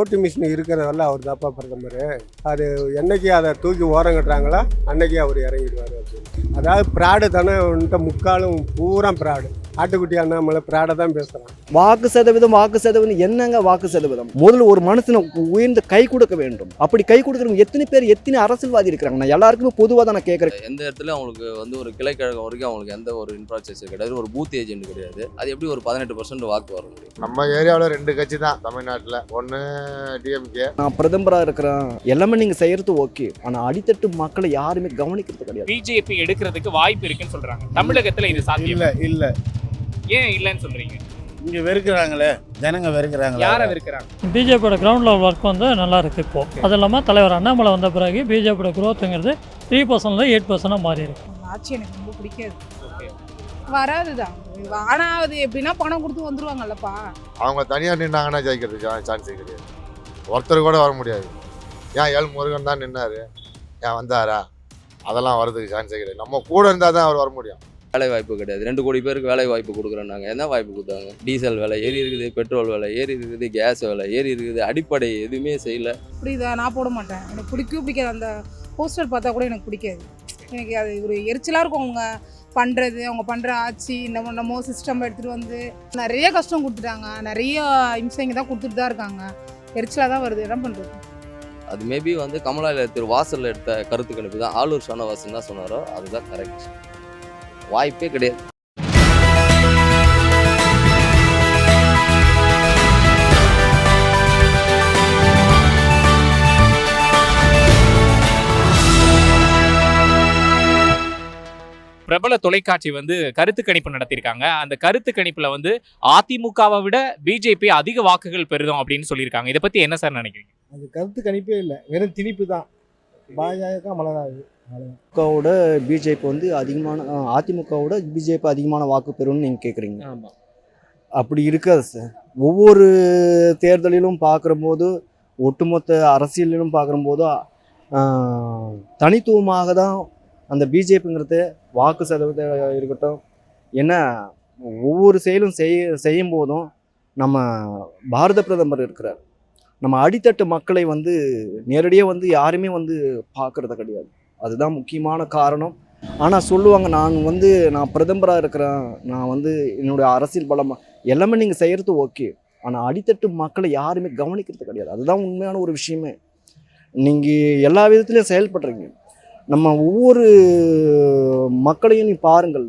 ஓட்டு மிஷின் இருக்கிறதால அவர் தாப்பா பிரதமர். அது என்னைக்கு அதை தூக்கி ஓரம் கட்டுறாங்களோ அன்னைக்கு அவர் இறங்கிடுவார் அப்படின்னு. அதாவது பிராடு தானே வந்துட்டு முக்காலும் பூரா பிராடு. ஆட்டுக்குட்டி அண்ணாமலை பிராடை தான் பேசுகிறான் வாக்கு சதவீதம் வாக்கு சதவீதம் என்னங்க வாக்கு சதவீதம்? முதல்ல ஒரு மனுஷனை உயர்ந்து கை கொடுக்க வேண்டும். அப்படி கை கொடுக்குறவங்க எத்தனை பேர் எத்தனை அரசியல்வாதி இருக்கிறாங்க நான் எல்லாருக்குமே பொதுவாக தான் நான் கேட்குறேன் எந்த இடத்துல அவங்களுக்கு வந்து ஒரு கிளைக்கழகம் வரைக்கும் அவங்களுக்கு எந்த ஒரு இன்ஃப்ராஸ்ட்ரக்சர் கிடையாது. ஒரு பூத் ஏஜென்ட் கிடையாது. அது எப்படி ஒரு பதினெட்டு பர்சன்ட் வாக்கு வர முடியும் நம்ம ஏரியாவில் ரெண்டு கட்சி தான் தமிழ்நாட்டில். ஒன்று டிஎம்கே நான் பிரதமராக இருக்கிறேன். எல்லாமே நீங்கள் செய்கிறது ஓகே ஆனால் அடித்தட்டு மக்களை யாருமே கவனிக்கிறது கிடையாது. பிஜேபி எடுக்கிறதுக்கு வாய்ப்பு இருக்குன்னு சொல்றாங்க. தமிழகத்துல இது சாத்தியம். இல்ல இல்ல. ஏன் இல்லைன்னு சொல்றீங்க? இங்க வெறுக்கிறாங்களே. ஜனங்க வெறுக்கிறாங்களே. யார இருக்கிறாங்க பிஜேபியோட கிரவுண்ட் லெவல் ஒர்க் வந்து நல்லா இருக்கு இப்போ. அது இல்லாமல் தலைவர் அண்ணாமலை வந்த பிறகு பிஜேபியோட growthங்கிறது த்ரீ பர்சன்ட்ல எயிட் பர்சன்டாக மாறி இருக்கு ஆட்சி எனக்கு ரொம்ப பிடிக்காது. வராது தான் ஆனால் அது எப்படின்னா பணம் கொடுத்து வந்துருவாங்கல்லப்பா. அவங்க தனியாக நின்னாங்கன்னா ஜெயிக்கிறதுக்கு சான்ஸ் கிடையாது. ஒருத்தர் கூட வர முடியாது. ஏன் எல் முருகன் தான் நின்னாரு? ஏன் வந்தாரா? அதெல்லாம் வரதுக்கு சான்ஸே கிடையாது. நம்ம கூட இருந்தால் தான் அவர் வர முடியும். வேலை வாய்ப்பு கிடையாது. ரெண்டு கோடி பேருக்கு வேலை வாய்ப்பு கொடுக்குறோன்னாங்க என்ன வாய்ப்பு கொடுத்தாங்க? டீசல் விலை ஏறி இருக்குது பெட்ரோல் விலை ஏறி இருக்குது கேஸ் விலை ஏறி இருக்குது அடிப்படை எதுவுமே செய்யல. புரியுதா? நான் போட மாட்டேன். எனக்கு பிடிக்கவே பிடிக்காது. அந்த போஸ்டர் பார்த்தா கூட எனக்கு பிடிக்காது. எனக்கு அது ஒரு எரிச்சலாக இருக்கும் அவங்க. பண்ணுறது அவங்க பண்ணுற ஆட்சி நம்ம என்னமோ சிஸ்டம் எடுத்துகிட்டு வந்து நிறைய கஷ்டம் கொடுத்துட்டாங்க. நிறைய இம்சைங்க தான் கொடுத்துட்டு தான் இருக்காங்க. எரிச்சலாக தான் வருது. என்ன பண்ணுறது அது மேபி வந்து கமலாலய திரு வாசலில் எடுத்த கருத்து கணிப்பு தான் ஆளூர் வாசன் தான் சொன்னாரோ அதுதான் கரெக்ட் வாய்ப்பே கிடையாது. பிரபல தொலைக்காட்சி வந்து கருத்து கணிப்பு நடத்தியிருக்காங்க. அந்த கருத்து கணிப்புல வந்து அதிமுகவை விட பிஜேபி அதிக வாக்குகள் பெறுதும் அப்படின்னு சொல்லியிருக்காங்க. இதை பத்தி என்ன சார் நினைக்கிறீங்க? அது கருத்து கணிப்பே இல்லை. வெறும் திணிப்பு தான். பாஜக மலராது. அதிமுகவோட பிஜேபி வந்து அதிகமான அதிமுகவோட பிஜேபி அதிகமான வாக்கு பெறும்னு நீங்கள் கேட்குறீங்க ஆமா. அப்படி இருக்காது சார். ஒவ்வொரு தேர்தலிலும் பார்க்குறபோது ஒட்டுமொத்த அரசியலிலும் பார்க்குறபோது தனித்துவமாக தான் அந்த பிஜேபிங்கிறது வாக்கு சதவீதம் இருக்கட்டும். என்ன ஒவ்வொரு செயலும் செய் செய்யும் போதும் நம்ம பாரத பிரதமர் இருக்கிறார். நம்ம அடித்தட்டு மக்களை வந்து நேரடியாக வந்து யாருமே வந்து பார்க்கறது கிடையாது. அதுதான் முக்கியமான காரணம். ஆனால் சொல்லுவாங்க நான் வந்து நான் பிரதமராக இருக்கிறேன். நான் வந்து என்னுடைய அரசியல் பலமாக எல்லாமே நீங்கள் செய்கிறது ஓகே. ஆனால் அடித்தட்டு மக்களை யாருமே கவனிக்கிறது கிடையாது. அதுதான் உண்மையான ஒரு விஷயமே. நீங்கள் எல்லா விதத்துலையும் செயல்படுறீங்க. நம்ம ஒவ்வொரு மக்களையும் நீ பாருங்கள்.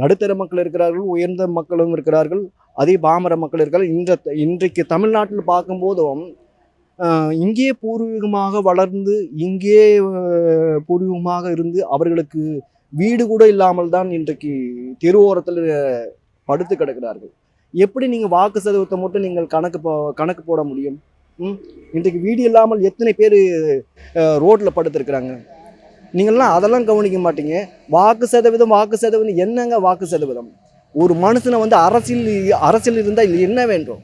நடுத்தர மக்கள் இருக்கிறார்கள் உயர்ந்த மக்களும் இருக்கிறார்கள் அதே பாமர மக்கள் இருக்கிறார்கள். இன்ற இன்றைக்கு தமிழ்நாட்டில் பார்க்கும்போதும் இங்கே பூர்வீகமாக வளர்ந்து இங்கே பூர்வீகமாக இருந்து அவர்களுக்கு வீடு கூட இல்லாமல் தான் இன்றைக்கு தெருவோரத்தில் படுத்து கிடக்கிறார்கள். எப்படி நீங்கள் வாக்கு சதவீதத்தை மட்டும் நீங்கள் கணக்கு போ கணக்கு போட முடியும்? இன்றைக்கு வீடு இல்லாமல் எத்தனை பேர் ரோட்டில் படுத்துருக்குறாங்க? நீங்கள்லாம் அதெல்லாம் கவனிக்க மாட்டீங்க. வாக்கு சதவீதம் வாக்கு சதவீதம் என்னங்க வாக்கு சதவீதம்? ஒரு மனுஷனை வந்து அரசியல் அரசியல் இருந்தால் என்ன வேண்டும்?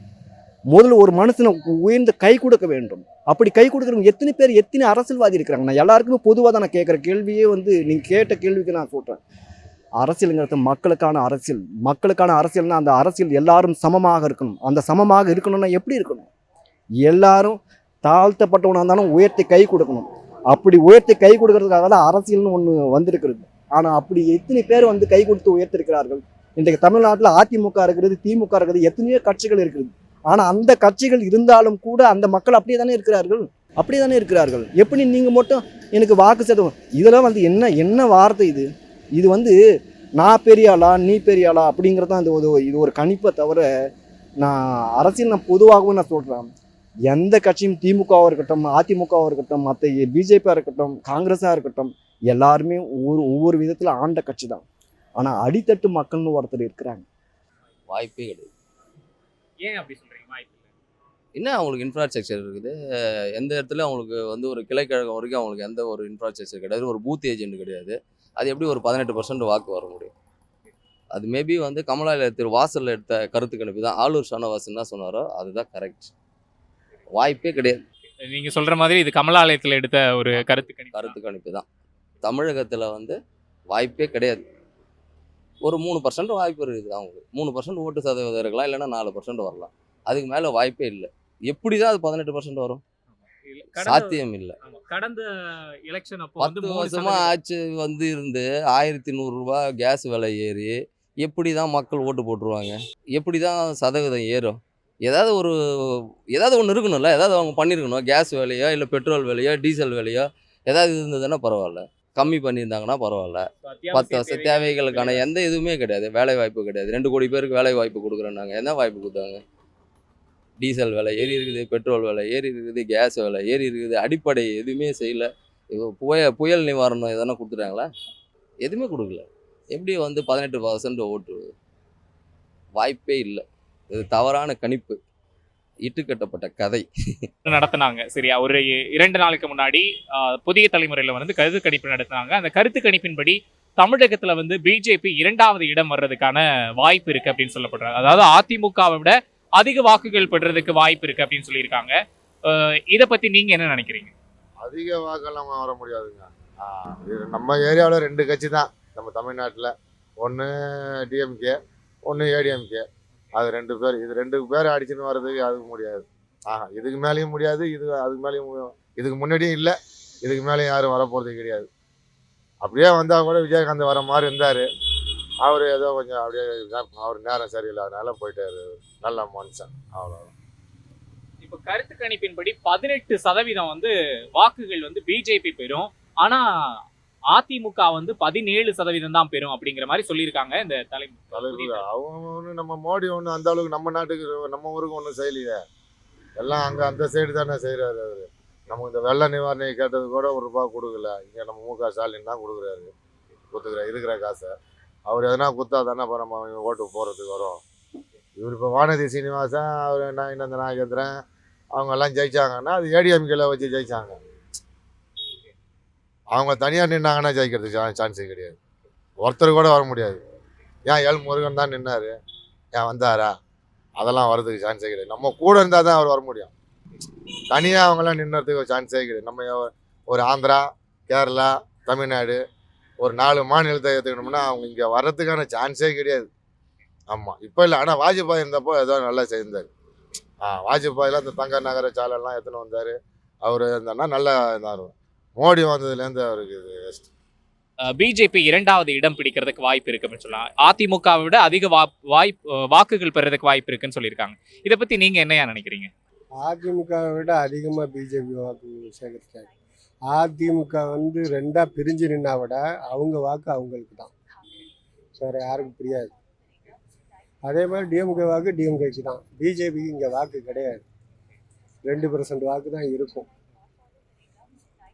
முதல்ல ஒரு மனுஷனை உயர்ந்து கை கொடுக்க வேண்டும். அப்படி கை கொடுக்குறவங்க எத்தனை பேர் எத்தனை அரசியல்வாதி இருக்கிறாங்க? நான் எல்லாருக்குமே பொதுவாக தான் நான் கேட்குற கேள்வியே வந்து நீங்கள் கேட்ட கேள்விக்கு நான் சொல்கிறேன் அரசியலுங்கிறது மக்களுக்கான அரசியல். மக்களுக்கான அரசியல்னால் அந்த அரசியல் எல்லாரும் சமமாக இருக்கணும். அந்த சமமாக இருக்கணும்னா எப்படி இருக்கணும்? எல்லாரும் தாழ்த்தப்பட்டவனாக இருந்தாலும் உயர்த்தி கை கொடுக்கணும். அப்படி உயர்த்தி கை கொடுக்கறதுக்காக தான் அரசியல்னு ஒன்று வந்திருக்கிறது. ஆனால் அப்படி எத்தனை பேர் வந்து கை கொடுத்து உயர்த்திருக்கிறார்கள்? இன்றைக்கு தமிழ்நாட்டில் அதிமுக இருக்கிறது திமுக இருக்கிறது எத்தனையோ கட்சிகள் இருக்கிறது ஆனால் அந்த கட்சிகள் இருந்தாலும் கூட அந்த மக்கள் அப்படியே தானே இருக்கிறார்கள்? அப்படியே தானே இருக்கிறார்கள். எப்படி நீங்கள் மட்டும் எனக்கு வாக்கு சதவீதம் இதெல்லாம் வந்து என்ன என்ன வார்த்தை இது? இது வந்து நான் பெரியாளா நீ பெரியாளா? அப்படிங்கிறது தான் இது ஒரு இது ஒரு கணிப்பை தவிர நான் அரசியல் நான் பொதுவாகவும் நான் சொல்கிறேன் எந்த கட்சியும் திமுகவாக இருக்கட்டும் அதிமுகவாக இருக்கட்டும் மற்ற பிஜேபியாக இருக்கட்டும் காங்கிரஸாக இருக்கட்டும் எல்லாருமே ஒவ்வொரு ஒவ்வொரு விதத்தில் ஆண்ட கட்சி தான். ஆனால் அடித்தட்டு மக்கள்னு ஒருத்தர் இருக்கிறாங்க. வாய்ப்பே கிடையாது. ஏன் அப்படி சொல்றீங்க? வாய்ப்பு என்ன அவங்களுக்கு இன்ஃப்ராஸ்ட்ரக்சர் இருக்குது? எந்த இடத்துல அவங்களுக்கு வந்து ஒரு கிளைக்கழகம் வரைக்கும் அவங்களுக்கு எந்த ஒரு இன்ஃப்ராஸ்ட்ரக்சர் கிடையாது? ஒரு பூத் ஏஜென்ட் கிடையாது. அது எப்படி ஒரு பதினெட்டு பர்சன்ட் வாக்கு வர முடியும்? அது மேபி வந்து கமலாலய திரு வாசல்ல எடுத்த கருத்து கணிப்பு தான். ஆளூர் ஷானவாசன் தான் சொன்னாரோ அதுதான் கரெக்ட் வாய்ப்பே கிடையாது. நீங்க சொல்ற மாதிரி இது கமலாலயத்துல எடுத்த ஒரு கருத்து கணிப்பு கருத்து கணிப்பு தான். தமிழகத்தில் வந்து வாய்ப்பே கிடையாது. ஒரு மூணு பர்சன்ட் வாய்ப்பு இருக்குது அவங்களுக்கு. மூணு பர்சன்ட் ஓட்டு சதவீதம் இருக்கலாம் இல்லைன்னா நாலு பர்சன்ட் வரலாம். அதுக்கு மேலே வாய்ப்பே இல்லை. எப்படி தான் அது பதினெட்டு பர்சன்ட் வரும்? சாத்தியம் இல்லை. கடந்த எலெக்ஷன் அப்போ பத்து வருஷமா ஆட்சி வந்து இருந்து ஆயிரத்தி நூறுரூவா கேஸ் விலை ஏறி எப்படி தான் மக்கள் ஓட்டு போட்டுருவாங்க? எப்படி தான் சதவீதம் ஏறும்? ஏதாவது ஒரு ஏதாவது ஒன்று இருக்கணும்ல? ஏதாவது அவங்க பண்ணியிருக்கணும் கேஸ் விலையோ இல்லை பெட்ரோல் விலையோ டீசல் விலையோ ஏதாவது இருந்ததுன்னா பரவாயில்ல. கம்மி பண்ணியிருந்தாங்கன்னா பரவாயில்ல. பத்து வருஷ தேவைகள் தேவைகளுக்கான எந்த இதுவுமே கிடையாது. வேலை வாய்ப்பு கிடையாது. ரெண்டு கோடி பேருக்கு வேலை வாய்ப்பு கொடுக்குறோம் நாங்கள் என்ன வாய்ப்பு கொடுத்தாங்க? டீசல் விலை ஏறி இருக்குது பெட்ரோல் விலை ஏறி இருக்குது கேஸ் விலை ஏறி இருக்குது. அடிப்படை எதுவுமே செய்யல. இப்போ புய புயல் நிவாரணம் எதனா கொடுத்துட்டாங்களா? எதுவுமே கொடுக்கல. எப்படி வந்து பதினெட்டு பர்சன்ட் ஓட்டு. வாய்ப்பே இல்லை. இது தவறான கணிப்பு. இட்டுக்கட்டப்பட்ட கதை. நடத்துனாங்க. சரியா ஒரு இரண்டு நாளுக்கு முன்னாடி புதிய தலைமுறையில வந்து கருத்து கணிப்பு நடத்துனாங்க. அந்த கருத்து கணிப்பின்படி தமிழகத்துல வந்து பிஜேபி இரண்டாவது இடம் வர்றதுக்கான வாய்ப்பு இருக்கு அப்படின்னு சொல்லப்படுறாங்க. அதாவது அதிமுகவை விட அதிக வாக்குகள் பெறுறதுக்கு வாய்ப்பு இருக்கு அப்படின்னு சொல்லியிருக்காங்க. இதை பத்தி நீங்க என்ன நினைக்கிறீங்க? அதிக வாக்கெல்லாம் வர முடியாதுங்க. நம்ம ஏரியாவில் ரெண்டு கட்சி தான். நம்ம தமிழ்நாட்டில். ஒன்று டிஎம்கே ஒன்று ஏடிஎம்கே அது ரெண்டு பேர் இது ரெண்டு பேர் அடிச்சுன்னு வர்றதுக்கு அதுக்கு முடியாது. ஆஹா இதுக்கு மேலேயும் முடியாது இது அதுக்கு மேலேயும் இதுக்கு முன்னாடியும் இல்லை இதுக்கு மேலேயும் யாரும் வரப்போகிறது கிடையாது. அப்படியே வந்தால் கூட விஜயகாந்த் வர மாதிரி இருந்தார். அவர் ஏதோ கொஞ்சம் அப்படியே அவர் நேரம் சரியில்லாதனால போயிட்டாரு. நல்ல மனுஷன் அவ்வளோ இப்போ கருத்து கணிப்பின்படி பதினெட்டு சதவீதம் வந்து வாக்குகள் வந்து பிஜேபி பெறும் ஆனால் அதிமுக வந்து பதினேழு சதவீதம் தான் பெறும் அப்படிங்கிற மாதிரி சொல்லியிருக்காங்க இந்த தலை தலைவர் அவங்க ஒன்று நம்ம மோடி ஒன்று அந்த அளவுக்கு நம்ம நாட்டுக்கு நம்ம ஊருக்கு ஒன்றும் செய்யலையே. எல்லாம் அங்கே அந்த சைடு தானே செய்கிறாரு அவர். நமக்கு இந்த வெள்ள நிவாரணை கேட்டது கூட ஒரு ரூபா கொடுக்கல. இங்கே நம்ம மு க ஸ்டாலின் தான் கொடுக்குறாரு. கொடுத்துக்கிறார் இருக்கிற காசை. அவர் எதனா கொடுத்தா தானே இப்போ நம்ம இவங்க ஓட்டு போகிறதுக்கு வரும். இவர் இப்போ வானதி சீனிவாசன் அவர் நான் இந்த நாகேந்திரன் அவங்க எல்லாம் ஜெயிச்சாங்கன்னா அது ஏடிஎம்கேல வச்சு ஜெயிச்சாங்க. அவங்க தனியாக நின்னாங்கன்னா ஜெயிக்கிறதுக்கு சான்ஸே கிடையாது. ஒருத்தர் கூட வர முடியாது. ஏன் எல் முருகன் தான் நின்னார்? ஏன் வந்தாரா? அதெல்லாம் வர்றதுக்கு சான்ஸே கிடையாது. நம்ம கூட இருந்தால் தான் அவர் வர முடியும். தனியாக அவங்களாம் நின்னதுக்கு சான்ஸே கிடையாது. நம்ம ஒரு ஆந்திரா கேரளா தமிழ்நாடு ஒரு நாலு மாநிலத்தை ஏற்றுக்கணும்னா அவங்க இங்கே வர்றதுக்கான சான்ஸே கிடையாது. ஆமாம் இப்போ இல்லை. ஆனால் வாஜ்பாய் இருந்தப்போ ஏதோ நல்லா செய்தார் ஆ வாஜ்பாயில் அந்த தங்க நகர சாலைலாம் எடுத்துன்னு வந்தார். அவர் இருந்தாருன்னா நல்லா இருந்தார் மோடி வந்ததுலேருந்து அவருக்கு இது waste. பிஜேபி இரண்டாவது இடம் பிடிக்கிறதுக்கு வாய்ப்பு இருக்கு அப்படின்னு சொல்லலாம். அதிமுகவை விட அதிக வா வாய்ப்பு வாக்குகள் பெறதுக்கு வாய்ப்பு இருக்குன்னு சொல்லியிருக்காங்க. இதை பத்தி நீங்க என்னையா நினைக்கிறீங்க? அதிமுகவை விட அதிகமாக பிஜேபி வாக்கு சேகரிச்சாங்க. அதிமுக வந்து ரெண்டாக பிரிஞ்சு நின்னா விட அவங்க வாக்கு அவங்களுக்கு தான். வேறு யாருக்கும் புரியாது. அதே மாதிரி டிஎம்கே வாக்கு டிஎம்கேக்கு தான். பிஜேபிக்கு இங்கே வாக்கு கிடையாது. ரெண்டு பர்சன்ட் வாக்கு தான் இருக்கும்.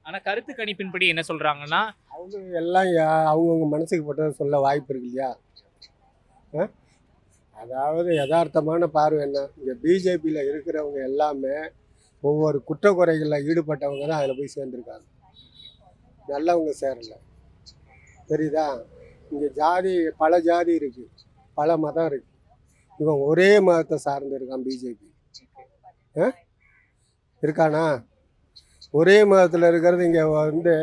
ஆனா கருத்து கணிப்பின்படி என்ன சொல்றாங்கன்னா அவங்க எல்லாம் அவங்கவுங்க மனசுக்கு போட்டதை சொல்ல வாய்ப்பு இருக்கு இல்லையா? ஆ? அதாவது யதார்த்தமான பார்வை என்ன? இங்கே பிஜேபியில் இருக்கிறவங்க எல்லாமே ஒவ்வொரு குற்றக்குறைகளில் ஈடுபட்டவங்க தான் அதில் போய் சேர்ந்துருக்காங்க. நல்லவங்க சேரல. தெரியுதா? இங்கே ஜாதி பல ஜாதி இருக்குது பல மதம் இருக்குது இவன் ஒரே மதத்தை சார்ந்து இருக்கான் பிஜேபி இருக்கானா? ஒரே மதத்தில் இருக்கிறது இங்கே வந்து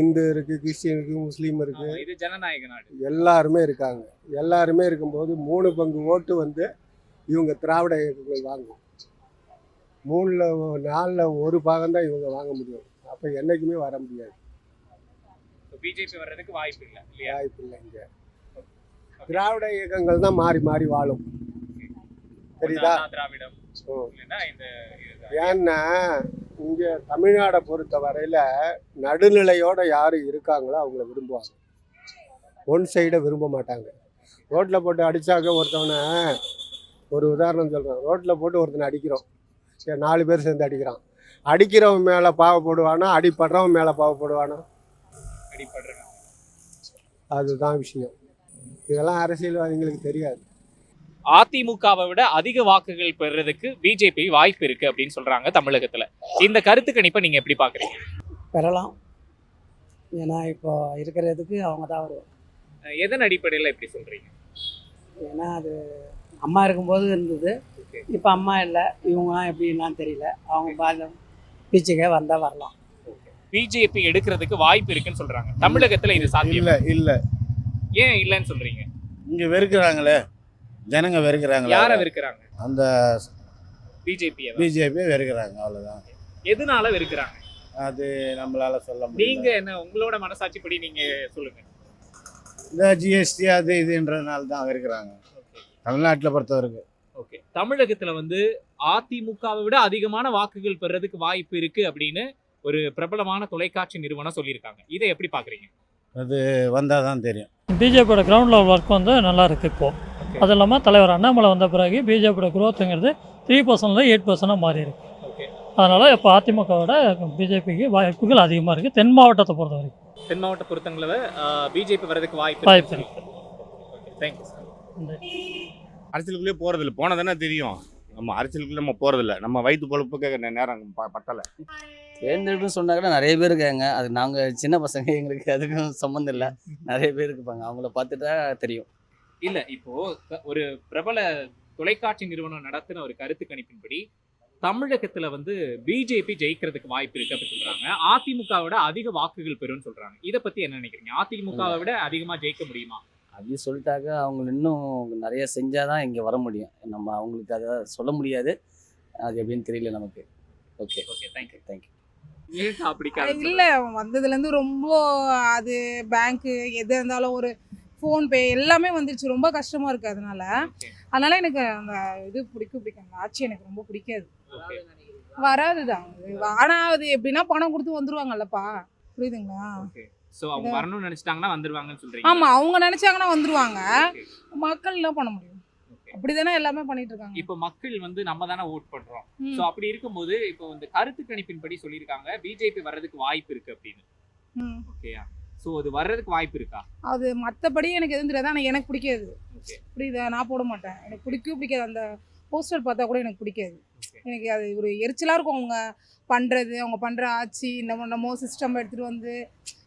இந்து இருக்குது கிறிஸ்டின் இருக்குது முஸ்லீம் இருக்குது இது ஜனநாயக நாடு. எல்லாருமே இருக்காங்க. எல்லாருமே இருக்கும்போது மூணு பங்கு ஓட்டு வந்து இவங்க திராவிட இயக்கங்கள் வாங்கும். மூணில் நாலில் ஒரு பாகம் தான் இவங்க வாங்க முடியும். அப்போ என்றைக்குமே வர முடியாது. பிஜேபி வர்றதுக்கு வாய்ப்பு இல்லை வாய்ப்பு இல்லை இங்கே. திராவிட இயக்கங்கள் தான் மாறி மாறி வாழும். தெரியுதா? அண்ணா திராவிடம். இல்லைன்னா இந்த. ஏன்னா இங்கே தமிழ்நாடை பொறுத்த வரையில் நடுநிலையோட யார் இருக்காங்களோ அவங்கள விரும்புவாங்க. ஒன் சைடை விரும்ப மாட்டாங்க. ரோட்டில் போட்டு அடித்தாக்க ஒருத்தவனை ஒரு உதாரணம் சொல்கிறேன் ரோட்டில் போட்டு ஒருத்தனை அடிக்கிறோம். சரி நாலு பேர் சேர்ந்து அடிக்கிறான். அடிக்கிறவன் மேலே பாவப்படுவானா அடிப்படுறவன் மேலே பாவப்படுவானா அடிபடுறாங்க அதுதான் விஷயம். இதெல்லாம் அரசியல்வாதிகளுக்கு தெரியாது. அதிமுகவை விட அதிக வாக்குகள் பெறுறதுக்கு பிஜேபி வாய்ப்பு இருக்கு அப்படின்னு சொல்றாங்க தமிழகத்துல. இந்த கருத்து கணிப்பை நீங்க எப்படி பாக்குறீங்க? பெறலாம். ஏன்னா இப்போ இருக்கிறதுக்கு அவங்க தான் வருவாங்க. எதன் அடிப்படையில் எப்படி சொல்றீங்க? ஏன்னா அது அம்மா இருக்கும்போது இருந்தது. இப்போ அம்மா இல்லை. இவங்கலாம் எப்படின்னான்னு தெரியல. அவங்க பாத பீச்சுக்கே வந்தால் வரலாம். பிஜேபி எடுக்கிறதுக்கு வாய்ப்பு இருக்குன்னு சொல்றாங்க. தமிழகத்துல இது சாத்தியம். இல்லை இல்லை. ஏன் இல்லைன்னு சொல்றீங்க? இங்கே வெறுக்கிறாங்களே. ஜனங்க வெறுக்கிறாங்களே? யார இருக்கிறாங்க அந்த பிஜேபி பிஜேபி வெறுக்கிறாங்க அவ்வளோதான் எதனால வெறுக்கிறாங்க? அது நம்மளால சொல்ல நீங்க முடியல என்ன உங்களோட மனசாட்சிப்படி நீங்க சொல்லுங்க. இந்த ஜிஎஸ்டி அது இதுன்றதுனால தான் வெறுக்கிறாங்க தமிழ்நாட்டில் பொறுத்தவரைக்கும். ஓகே. தமிழகத்துல வந்து அதிமுகவை விட அதிகமான வாக்குகள் பெறதுக்கு வாய்ப்பு இருக்கு அப்படின்னு ஒரு பிரபலமான தொலைக்காட்சி நிறுவனம் சொல்லியிருக்காங்க. இதை எப்படி பாக்குறீங்க? அது வந்தால் தான் தெரியும். பிஜேபியோட கிரவுண்ட் லெவல் ஒர்க் வந்து நல்லா இருக்குது இப்போது அது இல்லாமல் தலைவர் அண்ணாமலை வந்த பிறகு பிஜேபியோட குரோத்துங்கிறது த்ரீ பர்சன்ட்ல எயிட் பர்சன்டாக மாறி இருக்கு. ஓகே அதனால் இப்போ அதிமுகவோட பிஜேபிக்கு வாய்ப்புகள் அதிகமாக இருக்குது தென் மாவட்டத்தை பொறுத்த வரைக்கும். தென் மாவட்ட பொறுத்தங்களை பிஜேபி வர்றதுக்கு வாய்ப்பு வாய்ப்பு இருக்கு. தேங்க்யூ சார் அரசியலுக்குள்ளே போகிறதில்ல போனால் தானே தெரியும். நம்ம அரசியலுக்குள்ளே நம்ம போகிறதில்ல நம்ம வயிற்று பொழப்புக்கு நேரம் ப பத்தலை. தேர்ந்தெடுப்புன்னு சொன்னா கூட நிறைய பேர் இருக்காங்க. அது நாங்கள் சின்ன பசங்க எங்களுக்கு அதுக்கும் சம்மந்தம் இல்லை. நிறைய பேர் இருப்பாங்க. அவங்கள பார்த்துட்டா தெரியும். இல்ல இப்போ ஒரு பிரபல தொலைக்காட்சி நிறுவனம் நடத்தின ஒரு கருத்து கணிப்பின்படி தமிழகத்துல வந்து பிஜேபி ஜெயிக்கிறதுக்கு வாய்ப்பு இருக்கு அப்படின்னு சொல்றாங்க. அதிமுகவோட அதிக வாக்குகள் பெறும்னு சொல்றாங்க. இத பத்தி என்ன நினைக்கிறீங்க? அதிமுகவை விட அதிகமா ஜெயிக்க முடியுமா? அப்படி சொல்லிட்டாக்க அவங்க இன்னும் நிறைய செஞ்சால் தான் இங்கே வர முடியும். நம்ம அவங்களுக்கு அதை சொல்ல முடியாது. அது எப்படின்னு தெரியல நமக்கு. ஓகே. ஓகே தேங்க்யூ தேங்க்யூ இல்ல வந்ததுலேருந்து ரொம்ப அது பேங்க்கு எது இருந்தாலும் ஒரு ஃபோன்பே எல்லாமே வந்துருச்சு. ரொம்ப கஷ்டமா இருக்கு அதனால. அதனால எனக்கு அந்த இது பிடிக்கும் பிடிக்கும். அந்த ஆட்சி எனக்கு ரொம்ப பிடிக்காது. Okay. வராதுதான். ஆனா அது எப்படின்னா பணம் கொடுத்து வந்துருவாங்கல்லப்பா. புரியுதுங்களா? சோ அவங்க வரணும்னு நினைச்சிட்டாங்கன்னா வந்துருவாங்கன்னு சொல்றீங்க. ஆமா அவங்க நினைச்சாங்கன்னா வந்துருவாங்க. மக்கள் என்ன பண்ண முடியும். அப்படிதானே எல்லாமே பண்ணிட்டு இருக்காங்க இப்போ மக்கள் வந்து நம்ம தானே ஓட் பண்றோம். சோ அப்படி இருக்கும்போது இப்போ இந்த கருத்து கணிப்பின்படி சொல்லியிருக்காங்க. பிஜேபி வர்றதுக்கு வாய்ப்பு இருக்கு அப்படின்னு. ஓகேயா சோ அது வர்றதுக்கு வாய்ப்பு இருக்கா? அது மத்தபடி எனக்கு எதுவும் தெரியாது. ஆனா எனக்கு பிடிக்காது. புரியுதா நான் போட மாட்டேன். எனக்கு பிடிக்கவே பிடிக்காது. அந்த போஸ்டர் பார்த்தா கூட எனக்கு பிடிக்காது. எனக்கு அது ஒரு எரிச்சலாக இருக்கும் அவங்க பண்ணுறது அவங்க பண்ணுற ஆட்சி நம்ம என்னமோ சிஸ்டம் எடுத்துகிட்டு வந்து.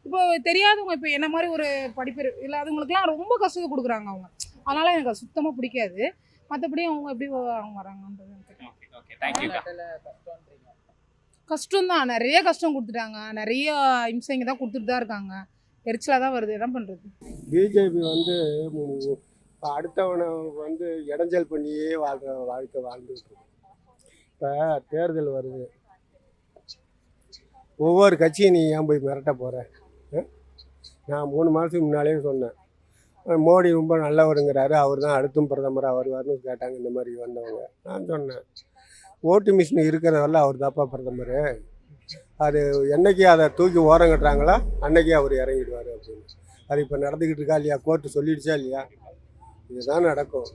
இப்போ தெரியாதவங்க இப்போ என்ன மாதிரி ஒரு படிப்பு இல்லாதவங்களுக்குலாம் ரொம்ப கஷ்டத்தை கொடுக்குறாங்க அவங்க. அதனால் எனக்கு அது சுத்தமாக பிடிக்காது. மற்றபடி அவங்க எப்படி அவங்க வராங்கன்றது தேங்க்யூ கஷ்டம்தான். நிறைய கஷ்டம் கொடுத்துட்டாங்க. நிறைய இம்சைங்க தான் கொடுத்துட்டு தான் இருக்காங்க. எரிச்சலாக தான் வருது. என்ன பண்ணுறது பிஜேபி வந்து இப்போ அடுத்தவனை வந்து இடைஞ்சல் பண்ணியே வாழ்கிற வாழ்க்கை வாழ்ந்துட்டு இப்போ தேர்தல் வருது. ஒவ்வொரு கட்சியும் நீ ஏன் போய் மிரட்ட போகிற நான் மூணு மாதத்துக்கு முன்னாலே சொன்னேன். மோடி ரொம்ப நல்லவருங்கிறாரு. அவர் தான் அடுத்தும் பிரதமராக வருவார்னு கேட்டாங்க. இந்த மாதிரி வந்தவங்க. நான் சொன்னேன். ஓட்டு மிஷின் இருக்கிறதெல்லாம் அவர் தாப்பா பிரதமர். அது என்னைக்கு அதை தூக்கி ஓரம் கட்டுறாங்களோ அன்னைக்கே அவர் இறங்கிடுவார் அப்படின்னு. அது இப்போ நடந்துக்கிட்டு இருக்கா இல்லையா? கோர்ட்டு சொல்லிடுச்சா இல்லையா? இதுதான் நடக்கும்.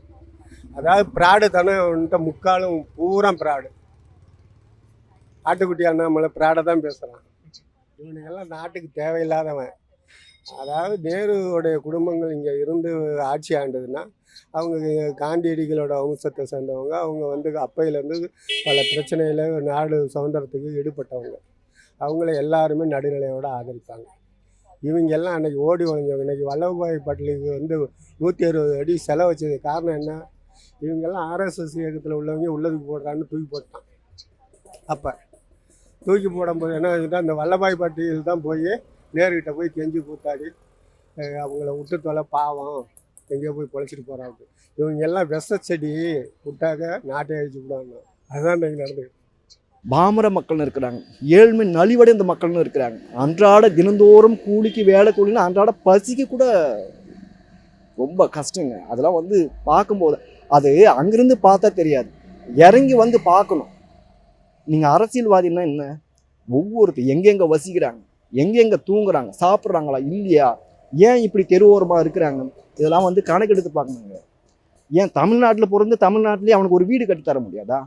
அதாவது ப்ராடு தானே வந்துட்டு முக்காலும் பூரா ப்ராடு. ஆட்டுக்குட்டி அண்ணாமலை ப்ராடை தான் பேசுகிறான் இவனுக்கெல்லாம் நாட்டுக்கு தேவையில்லாதவன். அதாவது நேருடைய குடும்பங்கள் இங்கே இருந்து ஆட்சி ஆண்டதுன்னா அவங்க காந்தியடிகளோட வம்சத்தை சேர்ந்தவங்க அவங்க வந்து அப்பையிலேருந்து பல பிரச்சனையில் நாடு சுதந்திரத்துக்கு ஈடுபட்டவங்க. அவங்கள எல்லாருமே நடுநிலையோடு ஆதரிப்பாங்க. இவங்கெல்லாம் அன்றைக்கி அன்னைக்கு ஓடி ஒழிஞ்சவங்க இன்னைக்கு வல்லபாய் பட்டேலுக்கு வந்து நூற்றி அறுபது அடி செலவு வச்சது காரணம் என்ன? இவங்கெல்லாம் ஆர்எஸ்எஸ் இயக்கத்தில் உள்ளவங்க உள்ளதுக்கு போடுறான்னு தூக்கி போட்டான். அப்போ தூக்கி போடும்போது என்ன அந்த வல்லபாய் பட்டியல் தான் போய் நேருக்கிட்ட போய் கெஞ்சி கூத்தாடி அவங்கள விட்டு தொலை பாவம். எங்கேயோ போய் பொழைச்சிட்டு போகிறாங்க இவங்க எல்லாம் விஷ செடி விட்டாக்க நாட்டை அழிச்சு விடுவாங்க. அதுதான் இன்றைக்கி நடந்துக்கிட்டு பாமர மக்கள்னு இருக்கிறாங்க. ஏழ்மை நலிவடைந்த மக்கள்னு இருக்கிறாங்க. அன்றாட தினந்தோறும் கூலிக்கு வேலை கூலின்னு அன்றாட பசிக்கு கூட ரொம்ப கஷ்டங்க. அதெல்லாம் வந்து பார்க்கும்போது அது அங்கேருந்து பார்த்தா தெரியாது. இறங்கி வந்து பார்க்கணும். நீங்கள் அரசியல்வாதின்னா என்ன? ஒவ்வொருத்தர் எங்கெங்கே வசிக்கிறாங்க? எங்கெங்கே தூங்குறாங்க? சாப்பிட்றாங்களா? இல்லையா? ஏன் இப்படி தெருவோரமாக இருக்கிறாங்க? இதெல்லாம் வந்து கணக்கெடுத்து பார்க்கணுங்க. ஏன் தமிழ்நாட்டில் பிறந்து தமிழ்நாட்டிலேயே அவனுக்கு ஒரு வீடு கட்டி தர முடியாதா?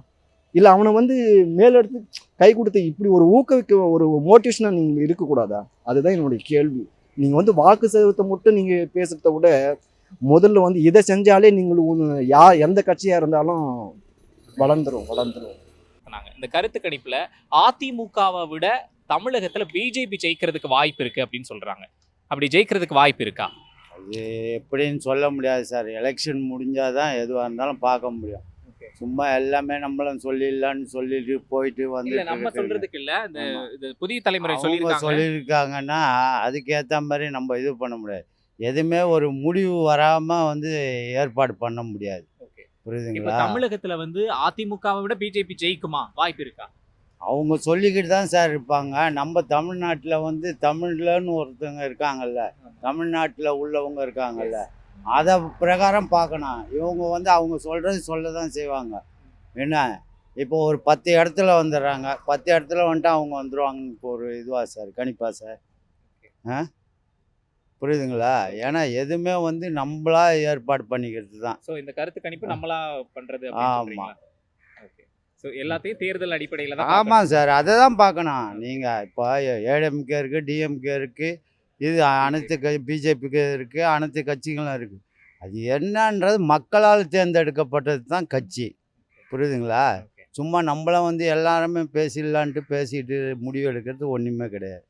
இல்லை அவனை வந்து மேலெடுத்து கை கொடுத்து இப்படி ஒரு ஊக்குவிக்க ஒரு மோட்டிவேஷனாக நீங்கள் இருக்கக்கூடாதா? அதுதான் என்னுடைய கேள்வி. நீங்கள் வந்து வாக்கு சதவீதத்தை மட்டும் நீங்கள் பேசுகிறத விட முதல்ல வந்து இதை செஞ்சாலே நீங்கள் ஒன்று யா எந்த கட்சியாக இருந்தாலும் வளர்ந்துரும் வளர்ந்துரும். சொன்னாங்க இந்த கருத்து கணிப்புல அதிமுகவை விட தமிழகத்துல பிஜேபி ஜெயிக்கிறதுக்கு வாய்ப்பு இருக்கு அப்படின்னு சொல்றாங்க. அப்படி ஜெயிக்கிறதுக்கு வாய்ப்பு இருக்கா? அது எப்படின்னு சொல்ல முடியாது சார். எலெக்ஷன் முடிஞ்சால் தான் எதுவாக இருந்தாலும் பார்க்க முடியும். சும்மா எல்லாமே நம்மளும் சொல்லிடலான்னு சொல்லிட்டு போயிட்டு வந்து நம்ம சொல்றதுக்கு இல்ல. இந்த புதிய தலைமுறை சொல்லியிருக்காங்க. சொல்லியிருக்காங்கன்னா அதுக்கேற்ற மாதிரி நம்ம இது பண்ண முடியாது. எதுவுமே ஒரு முடிவு வராமல் வந்து ஏற்பாடு பண்ண முடியாது. புரியுதுங்களா? தமிழகத்துல வந்து அதிமுகவை விட பிஜேபி ஜெயிக்குமா? வாய்ப்பு இருக்கா? அவங்க சொல்லிக்கிட்டு தான் சார் இருப்பாங்க. நம்ம தமிழ்நாட்டில் வந்து தமிழ்லன்னு ஒருத்தவங்க இருக்காங்கல்ல. தமிழ்நாட்டில் உள்ளவங்க இருக்காங்கல்ல. அதை பிரகாரம் பார்க்கணும் இவங்க வந்து அவங்க சொல்கிறது சொல்ல தான் செய்வாங்க என்ன இப்போ ஒரு பத்து இடத்துல வந்துடுறாங்க பத்து இடத்துல வந்துட்டு அவங்க வந்துடுவாங்கன்னு இப்போ ஒரு இதுவா சார் கணிப்பா சார் ஆ புரியுதுங்களா ஏன்னா எதுவுமே வந்து நம்மளா ஏற்பாடு பண்ணிக்கிறது தான் சோ இந்த கருத்து கணிப்பு நம்மளா பண்றது ஆமா. ஓகே சோ எல்லாத்தையும் தேர்தல் அடிப்படையில தான் ஆமாம் சார் அதை தான் பார்க்கணும் நீங்கள் இப்போ ஏடிஎம்கே இருக்குது டிஎம்கே இருக்குது இது அனைத்து க பிஜேபிக்கு இருக்குது அனைத்து கட்சிகளும் இருக்குது அது என்னன்றது மக்களால் தேர்ந்தெடுக்கப்பட்டது தான் கட்சி. புரியுதுங்களா? சும்மா நம்மளாம் வந்து எல்லாருமே பேசிடலான்ட்டு பேசிட்டு முடிவு எடுக்கிறது ஒன்றுமே கிடையாது.